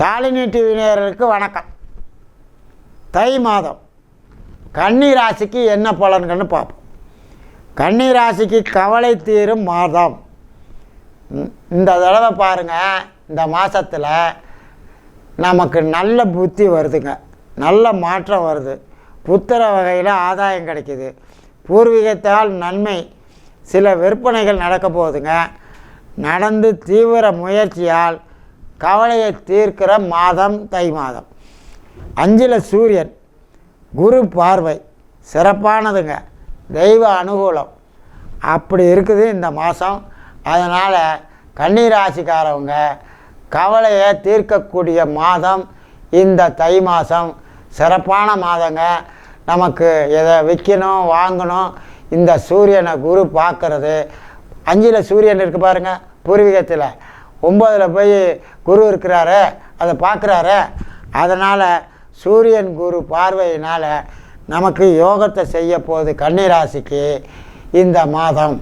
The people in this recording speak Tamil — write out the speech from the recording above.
சாலினி டிவி நேரருக்கு வணக்கம். தை மாதம் கன்னி ராசிக்கு என்ன பலன்கள்னு பார்ப்போம். கன்னி ராசிக்கு கவலை தீரும் மாதம். இந்த தடவை பாருங்கள் இந்த மாதத்தில் நமக்கு நல்ல புத்தி வருதுங்க. நல்ல மாற்றம் வருது. புத்திர வகையில் ஆதாயம் கிடைக்கிது. பூர்வீகத்தால் நன்மை சில விற்பனைகள் நடக்க போகுதுங்க. நடந்து தீவிர முயற்சியால் கவலையை தீர்க்கிற மாதம் தை மாதம். அஞ்சில் சூரியன் குரு பார்வை சிறப்பானதுங்க. தெய்வ அனுகூலம். அப்படி இருக்குது இந்த மாதம். அதனால் கன்னிராசிக்காரவங்க கவலையை தீர்க்கக்கூடிய மாதம் இந்த தை மாதம். சிறப்பான மாதங்க. நமக்கு எதை விற்கணும் வாங்கணும் இந்த சூரியனை குரு பார்க்கறது. அஞ்சில் சூரியன் இருக்குது பாருங்கள் பூர்வீகத்தில். ஒம்பதில் போய் குரு இருக்கிறாரு அதை பார்க்குறாரு. அதனால் சூரியன் குரு பார்வையினால் நமக்கு யோகத்தை செய்ய போகுது கன்னிராசிக்கு இந்த மாதம்.